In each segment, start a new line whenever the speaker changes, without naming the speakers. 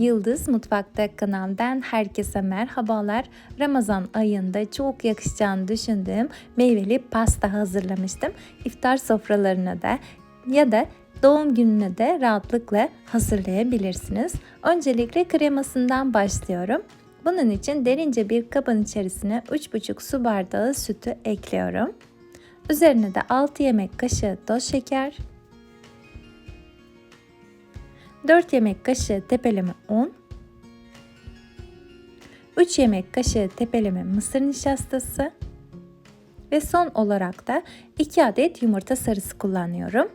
Yıldız Mutfak'ta kanalından herkese merhabalar. Ramazan ayında çok yakışacağını düşündüğüm meyveli pasta hazırlamıştım. İftar sofralarına da ya da doğum gününe de rahatlıkla hazırlayabilirsiniz. Öncelikle kremasından başlıyorum. Bunun için derince bir kabın içerisine 3,5 su bardağı sütü ekliyorum. Üzerine de 6 yemek kaşığı toz şeker, 4 yemek kaşığı tepeleme un, 3 yemek kaşığı tepeleme mısır nişastası ve son olarak da 2 adet yumurta sarısı kullanıyorum.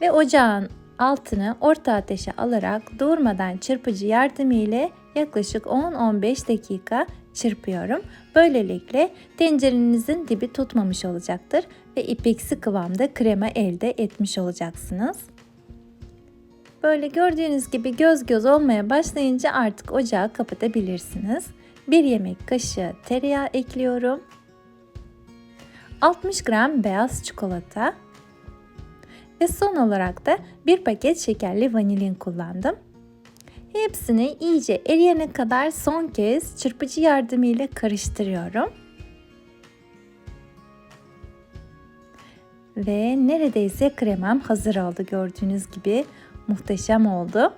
Ve ocağın altını orta ateşe alarak durmadan çırpıcı yardımıyla yaklaşık 10-15 dakika çırpıyorum. Böylelikle tencerenizin dibi tutmamış olacaktır ve ipeksi kıvamda krema elde etmiş olacaksınız. Böyle gördüğünüz gibi göz göz olmaya başlayınca artık ocağı kapatabilirsiniz. 1 yemek kaşığı tereyağı ekliyorum. 60 gram beyaz çikolata ve son olarak da bir paket şekerli vanilin kullandım. Hepsini iyice eriyene kadar son kez çırpıcı yardımıyla karıştırıyorum. Ve neredeyse kremam hazır oldu gördüğünüz gibi muhteşem oldu.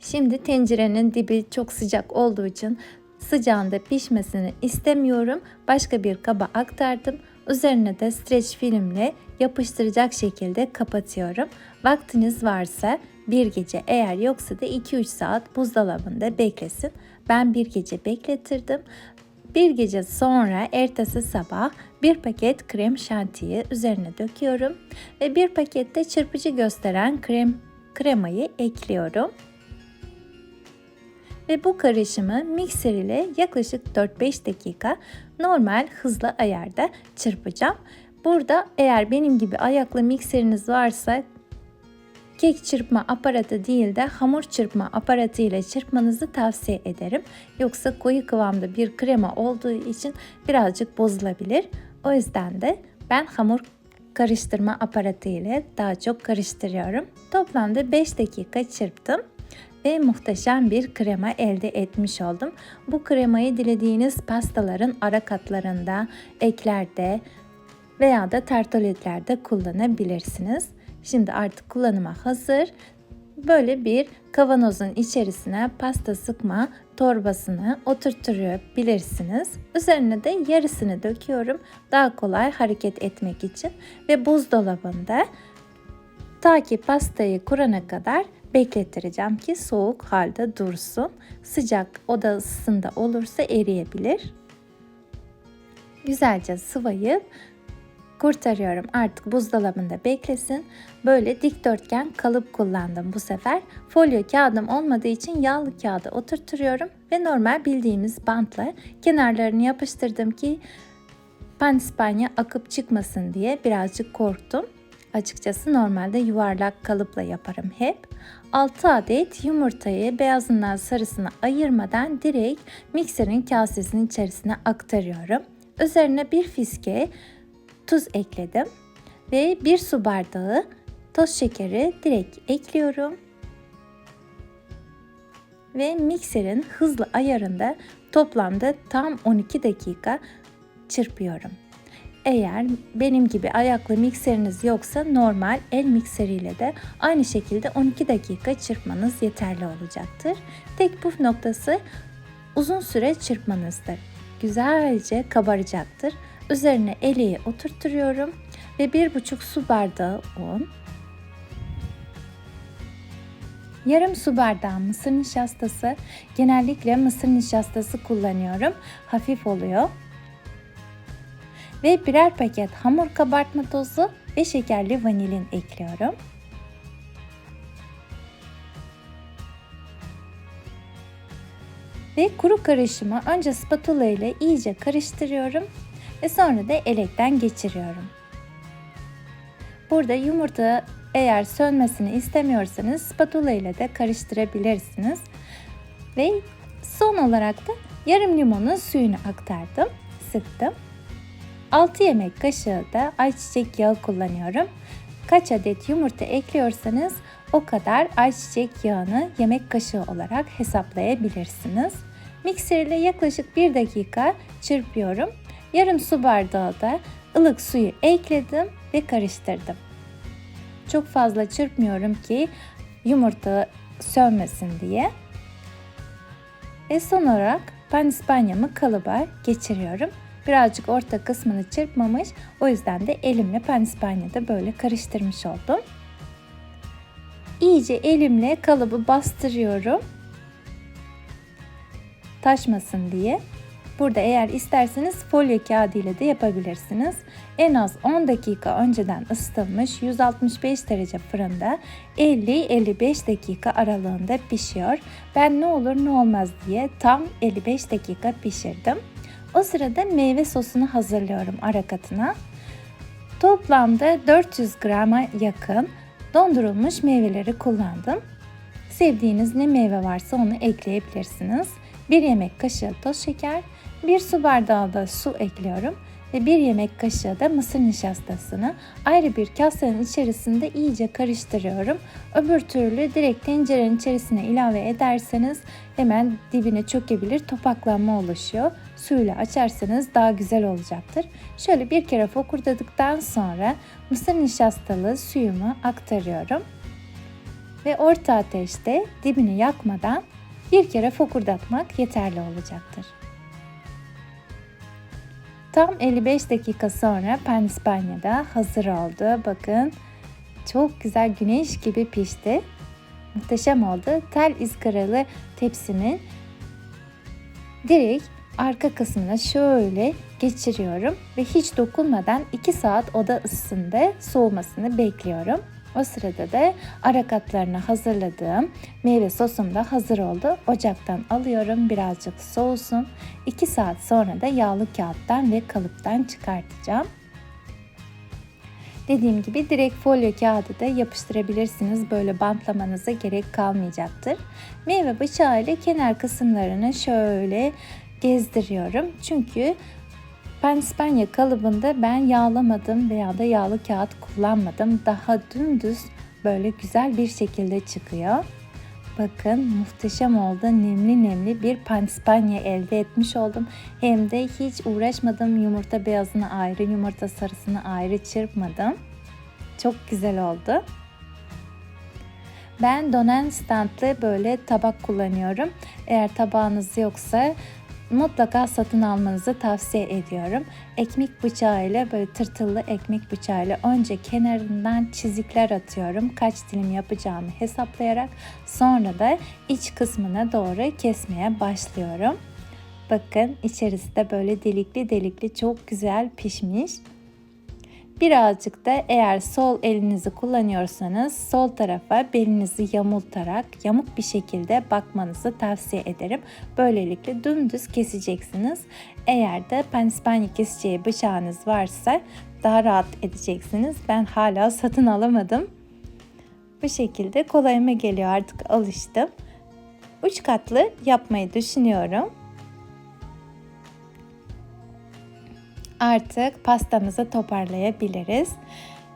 Şimdi tencerenin dibi çok sıcak olduğu için sıcağında pişmesini istemiyorum. Başka bir kaba aktardım. Üzerine de streç filmle yapıştıracak şekilde kapatıyorum. Vaktiniz varsa bir gece eğer yoksa da 2-3 saat buzdolabında beklesin. Ben bir gece bekletirdim. Bir gece sonra ertesi sabah bir paket krem şantiyi üzerine döküyorum ve bir pakette çırpıcı gösteren krem kremayı ekliyorum. Ve bu karışımı mikser ile yaklaşık 4-5 dakika normal hızlı ayarda çırpacağım. Burada eğer benim gibi ayaklı mikseriniz varsa kek çırpma aparatı değil de hamur çırpma aparatı ile çırpmanızı tavsiye ederim. Yoksa koyu kıvamda bir krema olduğu için birazcık bozulabilir. O yüzden de ben hamur karıştırma aparatı ile daha çok karıştırıyorum. Toplamda 5 dakika çırptım ve muhteşem bir krema elde etmiş oldum. Bu kremayı dilediğiniz pastaların ara katlarında, eklerde veya da tartoletlerde kullanabilirsiniz. Şimdi artık kullanıma hazır. Böyle bir kavanozun içerisine pasta sıkma torbasını oturtturabilirsiniz. Üzerine de yarısını döküyorum daha kolay hareket etmek için ve buzdolabında ta ki pastayı kurana kadar beklettireceğim ki soğuk halde dursun. Sıcak oda ısısında olursa eriyebilir. Güzelce sıvayıp kurtarıyorum. Artık buzdolabında beklesin. Böyle dikdörtgen kalıp kullandım bu sefer. Folyo kağıdım olmadığı için yağlı kağıda oturtuyorum ve normal bildiğimiz bantla kenarlarını yapıştırdım ki panispanya akıp çıkmasın diye birazcık korktum. Açıkçası normalde yuvarlak kalıpla yaparım hep. 6 adet yumurtayı beyazından sarısına ayırmadan direkt mikserin kasesinin içerisine aktarıyorum. Üzerine bir fiske tuz ekledim ve bir su bardağı toz şekeri direkt ekliyorum. Ve mikserin hızlı ayarında toplamda tam 12 dakika çırpıyorum. Eğer benim gibi ayaklı mikseriniz yoksa normal el mikseriyle de aynı şekilde 12 dakika çırpmanız yeterli olacaktır. Tek püf noktası uzun süre çırpmanızdır. Güzelce kabaracaktır. Üzerine eleği oturtturuyorum ve bir buçuk su bardağı un, yarım su bardağı mısır nişastası, genellikle mısır nişastası kullanıyorum. Hafif oluyor. Ve birer paket hamur kabartma tozu ve şekerli vanilin ekliyorum. Ve kuru karışımı önce spatula ile iyice karıştırıyorum ve sonra da elekten geçiriyorum. Burada yumurta eğer sönmesini istemiyorsanız spatula ile de karıştırabilirsiniz. Ve son olarak da yarım limonun suyunu aktardım, sıktım. 6 yemek kaşığı da ayçiçek yağı kullanıyorum. Kaç adet yumurta ekliyorsanız o kadar ayçiçek yağını yemek kaşığı olarak hesaplayabilirsiniz. Mikser ile yaklaşık 1 dakika çırpıyorum. Yarım su bardağı da ılık suyu ekledim ve karıştırdım. Çok fazla çırpmıyorum ki yumurta sönmesin diye. Ve son olarak panispanyamı kalıba geçiriyorum. Birazcık orta kısmını çırpmamış. O yüzden de elimle panispanyada böyle karıştırmış oldum. İyice elimle kalıbı bastırıyorum. Taşmasın diye. Burada eğer isterseniz folyo kağıdı ile de yapabilirsiniz. En az 10 dakika önceden ısıtılmış 165 derece fırında 50-55 dakika aralığında pişiyor. Ben ne olur ne olmaz diye tam 55 dakika pişirdim. O sırada meyve sosunu hazırlıyorum ara katına. Toplamda 400 grama yakın dondurulmuş meyveleri kullandım. Sevdiğiniz ne meyve varsa onu ekleyebilirsiniz. 1 yemek kaşığı toz şeker, 1 su bardağı da su ekliyorum ve 1 yemek kaşığı da mısır nişastasını ayrı bir kasenin içerisinde iyice karıştırıyorum. Öbür türlü direkt tencerenin içerisine ilave ederseniz hemen dibine çökebilir, topaklanma oluşuyor. Suyla açarsanız daha güzel olacaktır. Şöyle bir kere fokurdadıktan sonra mısır nişastalı suyumu aktarıyorum. Ve orta ateşte dibini yakmadan bir kere fokurdatmak yeterli olacaktır. Tam 55 dakika sonra panispanyada hazır oldu. Bakın çok güzel güneş gibi pişti. Muhteşem oldu. Tel izgaralı tepsinin direkt arka kısmına şöyle geçiriyorum ve hiç dokunmadan 2 saat oda ısısında soğumasını bekliyorum. O sırada da ara katlarını hazırladığım meyve sosum da hazır oldu. Ocaktan alıyorum birazcık soğusun. 2 saat sonra da yağlı kağıttan ve kalıptan çıkartacağım. Dediğim gibi direkt folyo kağıdı da yapıştırabilirsiniz. Böyle bantlamanıza gerek kalmayacaktır. Meyve bıçağı ile kenar kısımlarını şöyle gezdiriyorum. Çünkü Pandispanya kalıbında ben yağlamadım veya da yağlı kağıt kullanmadım. Daha dümdüz böyle güzel bir şekilde çıkıyor. Bakın muhteşem oldu. Nemli nemli bir pandispanya elde etmiş oldum. Hem de hiç uğraşmadım. Yumurta beyazını ayrı, yumurta sarısını ayrı çırpmadım. Çok güzel oldu. Ben donen standlı böyle tabak kullanıyorum. Eğer tabağınız yoksa mutlaka satın almanızı tavsiye ediyorum. Ekmek bıçağıyla böyle tırtıllı ekmek bıçağıyla önce kenarından çizikler atıyorum. Kaç dilim yapacağımı hesaplayarak sonra da iç kısmına doğru kesmeye başlıyorum. Bakın içerisi de böyle delikli delikli çok güzel pişmiş. Birazcık da eğer sol elinizi kullanıyorsanız sol tarafa belinizi yamultarak yamuk bir şekilde bakmanızı tavsiye ederim. Böylelikle dümdüz keseceksiniz. Eğer de pandispanya keseceği bıçağınız varsa daha rahat edeceksiniz. Ben hala satın alamadım. Bu şekilde kolayıma geliyor artık alıştım. Üç katlı yapmayı düşünüyorum. Artık pastamızı toparlayabiliriz.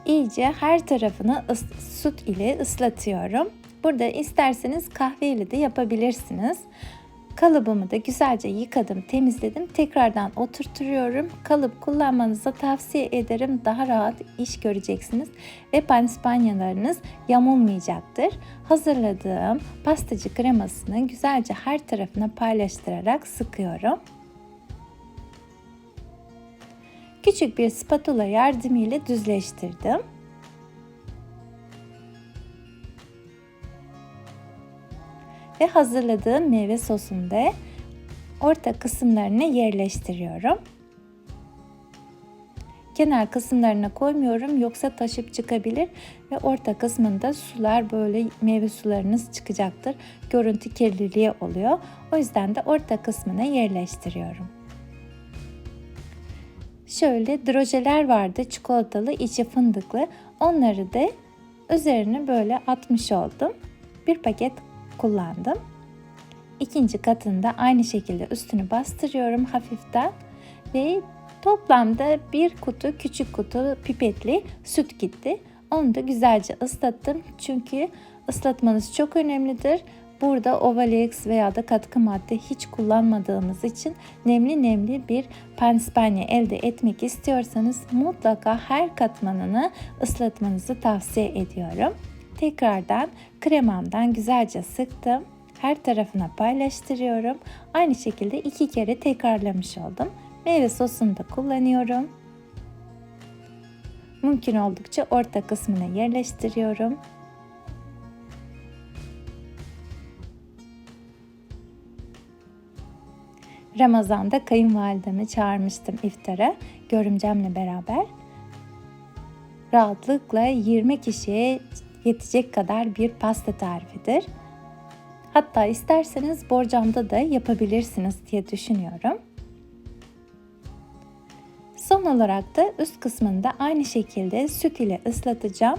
İyice her tarafını süt ile ıslatıyorum. Burada isterseniz kahve ile de yapabilirsiniz. Kalıbımı da güzelce yıkadım, temizledim. Tekrardan oturtuyorum. Kalıp kullanmanızı tavsiye ederim. Daha rahat iş göreceksiniz ve panispanyalarınız yamulmayacaktır. Hazırladığım pastacı kremasını güzelce her tarafına paylaştırarak sıkıyorum. Küçük bir spatula yardımıyla düzleştirdim. Ve hazırladığım meyve sosunu da orta kısımlarına yerleştiriyorum. Kenar kısımlarına koymuyorum yoksa taşıp çıkabilir ve orta kısmında sular böyle meyve sularınız çıkacaktır. Görüntü kirliliği oluyor. O yüzden de orta kısmına yerleştiriyorum. Şöyle drojeler vardı çikolatalı içi fındıklı. Onları da üzerine böyle atmış oldum. Bir paket kullandım. İkinci katında aynı şekilde üstünü bastırıyorum hafiften ve toplamda bir kutu küçük kutu pipetli süt gitti. Onu da güzelce ıslattım çünkü ıslatmanız çok önemlidir. Burada Ovalex veya da katkı madde hiç kullanmadığımız için nemli nemli bir pandispanya elde etmek istiyorsanız mutlaka her katmanını ıslatmanızı tavsiye ediyorum. Tekrardan kremamdan güzelce sıktım. Her tarafına paylaştırıyorum. Aynı şekilde iki kere tekrarlamış oldum. Meyve sosunu da kullanıyorum. Mümkün oldukça orta kısmına yerleştiriyorum. Ramazan'da kayınvalidemi çağırmıştım iftara görümcemle beraber. Rahatlıkla 20 kişiye yetecek kadar bir pasta tarifidir. Hatta isterseniz borcamda da yapabilirsiniz diye düşünüyorum. Son olarak da üst kısmında aynı şekilde süt ile ıslatacağım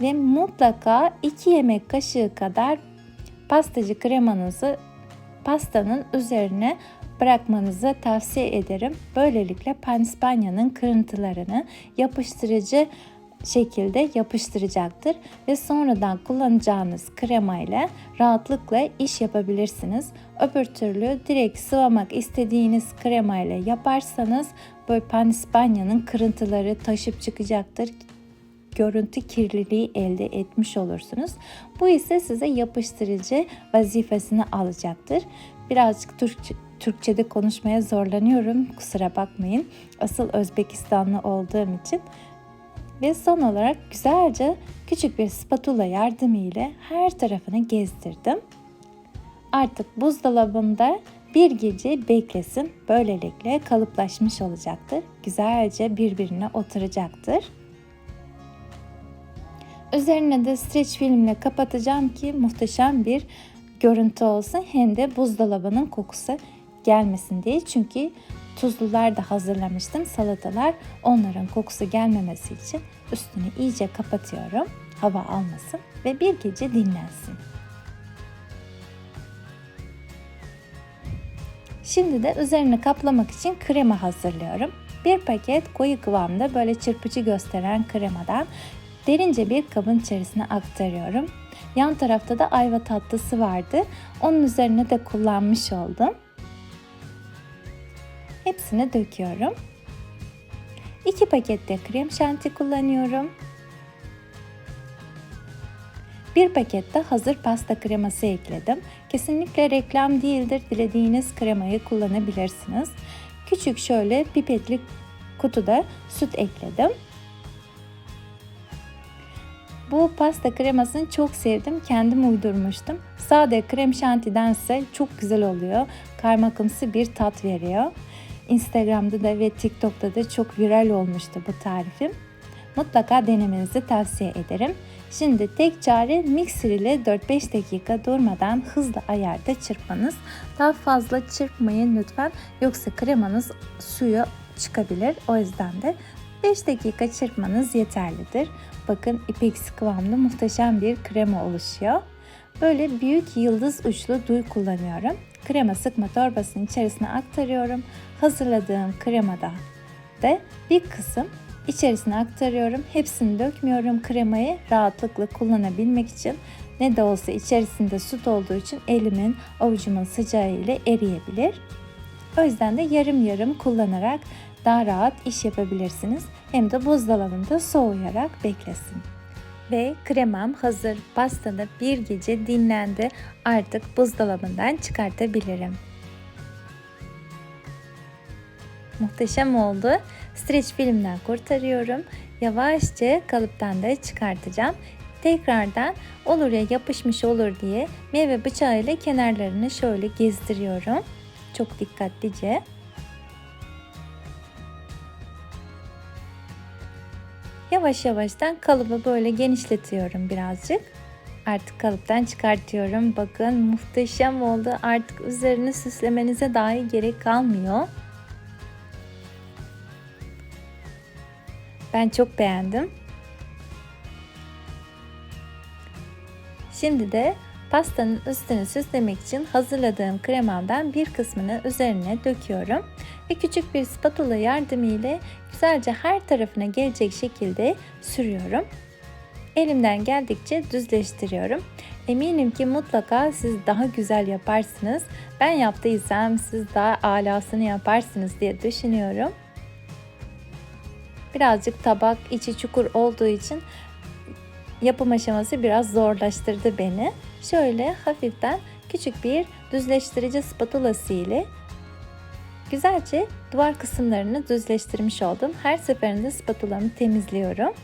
ve mutlaka 2 yemek kaşığı kadar pastacı kremanızı pastanın üzerine bırakmanızı tavsiye ederim. Böylelikle pandispanya'nın kırıntılarını yapıştırıcı şekilde yapıştıracaktır ve sonradan kullanacağınız krema ile rahatlıkla iş yapabilirsiniz. Öbür türlü direkt sıvamak istediğiniz krema ile yaparsanız böyle pandispanyanın kırıntıları taşıp çıkacaktır görüntü kirliliği elde etmiş olursunuz. Bu ise size yapıştırıcı vazifesini alacaktır. Birazcık Türkçe, Türkçe'de konuşmaya zorlanıyorum. Kusura bakmayın. Asıl Özbekistanlı olduğum için. Ve son olarak güzelce küçük bir spatula yardımıyla her tarafını gezdirdim. Artık buzdolabında bir gece beklesin. Böylelikle kalıplaşmış olacaktır. Güzelce birbirine oturacaktır. Üzerine de streç filmle kapatacağım ki muhteşem bir görüntü olsun. Hem de buzdolabının kokusu gelmesin diye. Çünkü tuzlular da hazırlamıştım salatalar. Onların kokusu gelmemesi için üstünü iyice kapatıyorum. Hava almasın ve bir gece dinlensin. Şimdi de üzerine kaplamak için krema hazırlıyorum. Bir paket koyu kıvamda böyle çırpıcı gösteren kremadan derince bir kabın içerisine aktarıyorum. Yan tarafta da ayva tatlısı vardı. Onun üzerine de kullanmış oldum. Hepsini döküyorum. 2 pakette krem şanti kullanıyorum. Bir pakette hazır pasta kreması ekledim. Kesinlikle reklam değildir. Dilediğiniz kremayı kullanabilirsiniz. Küçük şöyle pipetli kutuda süt ekledim. Bu pasta kremasını çok sevdim. Kendim uydurmuştum. Sade krem şantidense çok güzel oluyor. Kaymakımsı bir tat veriyor. Instagram'da da ve TikTok'ta da çok viral olmuştu bu tarifim. Mutlaka denemenizi tavsiye ederim. Şimdi tek çare mikser ile 4-5 dakika durmadan hızlı ayarda çırpmanız. Daha fazla çırpmayın lütfen yoksa kremanız suyu çıkabilir. O yüzden de 5 dakika çırpmanız yeterlidir. Bakın ipeksi kıvamlı muhteşem bir krema oluşuyor. Böyle büyük yıldız uçlu duy kullanıyorum. Krema sıkma torbasının içerisine aktarıyorum. Hazırladığım kremada da bir kısım içerisine aktarıyorum. Hepsini dökmüyorum kremayı rahatlıkla kullanabilmek için. Ne de olsa içerisinde süt olduğu için elimin avucumun sıcağı ile eriyebilir. O yüzden de yarım yarım kullanarak daha rahat iş yapabilirsiniz. Hem de buzdolabında soğuyarak beklesin. Ve kremam hazır. Pastada bir gece dinlendi. Artık buzdolabından çıkartabilirim. Muhteşem oldu. Streç filmden kurtarıyorum. Yavaşça kalıptan da çıkartacağım. Tekrardan olur ya yapışmış olur diye meyve bıçağıyla kenarlarını şöyle gezdiriyorum. Çok dikkatlice. Yavaş yavaştan kalıbı böyle genişletiyorum birazcık. Artık kalıptan çıkartıyorum. Bakın muhteşem oldu. Artık üzerini süslemenize dahi gerek kalmıyor. Ben çok beğendim. Şimdi de pastanın üstünü süslemek için hazırladığım kremamdan bir kısmını üzerine döküyorum ve küçük bir spatula yardımıyla güzelce her tarafına gelecek şekilde sürüyorum. elimden geldikçe düzleştiriyorum. Eminim ki mutlaka siz daha güzel yaparsınız. Ben yaptıysam siz daha alasını yaparsınız diye düşünüyorum. Birazcık tabak içi çukur olduğu için yapım aşaması biraz zorlaştırdı beni. Şöyle hafiften küçük bir düzleştirici spatulası ile güzelce duvar kısımlarını düzleştirmiş oldum. Her seferinde spatulamı temizliyorum.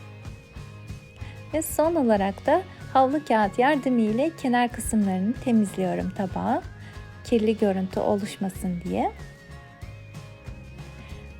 Ve son olarak da havlu kağıt yardımıyla kenar kısımlarını temizliyorum tabağa. Kirli görüntü oluşmasın diye.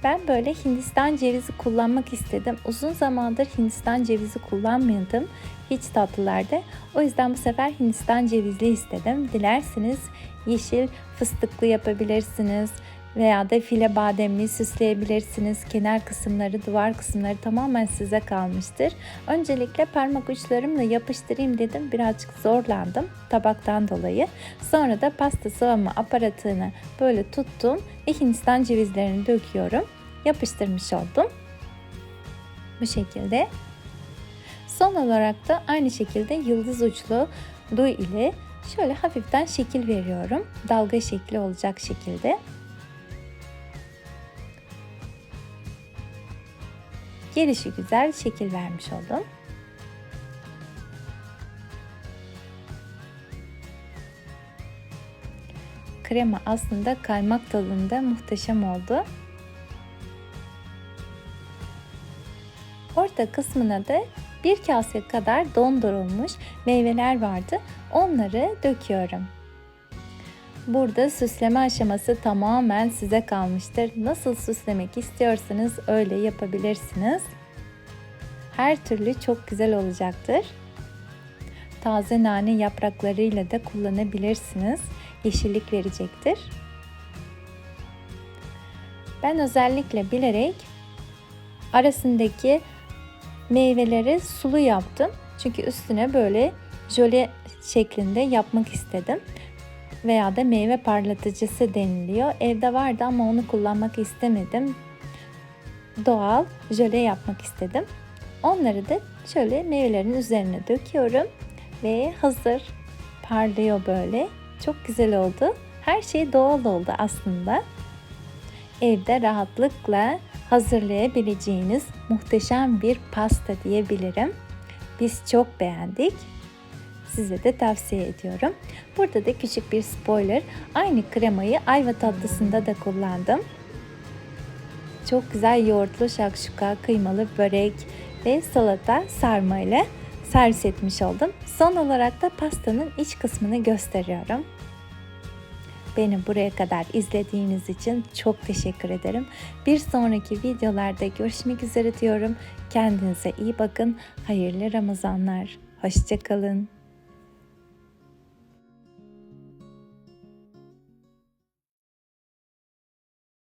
Ben böyle Hindistan cevizi kullanmak istedim. Uzun zamandır Hindistan cevizi kullanmıyordum hiç tatlılarda. O yüzden bu sefer Hindistan cevizli istedim. Dilerseniz yeşil fıstıklı yapabilirsiniz veya da file bademli süsleyebilirsiniz. Kenar kısımları, duvar kısımları tamamen size kalmıştır. Öncelikle parmak uçlarımla yapıştırayım dedim. Birazcık zorlandım tabaktan dolayı. Sonra da pasta sıvama aparatını böyle tuttum ve Hindistan cevizlerini döküyorum. Yapıştırmış oldum. Bu şekilde. Son olarak da aynı şekilde yıldız uçlu duy ile şöyle hafiften şekil veriyorum. Dalga şekli olacak şekilde. Gelişi güzel şekil vermiş oldum. Krema aslında kaymak tadında muhteşem oldu. Orta kısmına da bir kase kadar dondurulmuş meyveler vardı. Onları döküyorum. Burada süsleme aşaması tamamen size kalmıştır. Nasıl süslemek istiyorsanız öyle yapabilirsiniz. Her türlü çok güzel olacaktır. Taze nane yapraklarıyla da kullanabilirsiniz. Yeşillik verecektir. Ben özellikle bilerek arasındaki meyveleri sulu yaptım. Çünkü üstüne böyle jöle şeklinde yapmak istedim veya da meyve parlatıcısı deniliyor. Evde vardı ama onu kullanmak istemedim. Doğal jöle yapmak istedim. Onları da şöyle meyvelerin üzerine döküyorum ve hazır parlıyor böyle. Çok güzel oldu. Her şey doğal oldu aslında. Evde rahatlıkla hazırlayabileceğiniz muhteşem bir pasta diyebilirim. Biz çok beğendik size de tavsiye ediyorum. Burada da küçük bir spoiler. Aynı kremayı ayva tatlısında da kullandım. Çok güzel yoğurtlu şakşuka, kıymalı börek ve salata sarma ile servis etmiş oldum. Son olarak da pastanın iç kısmını gösteriyorum. Beni buraya kadar izlediğiniz için çok teşekkür ederim. Bir sonraki videolarda görüşmek üzere diyorum. Kendinize iyi bakın. Hayırlı Ramazanlar. Hoşçakalın.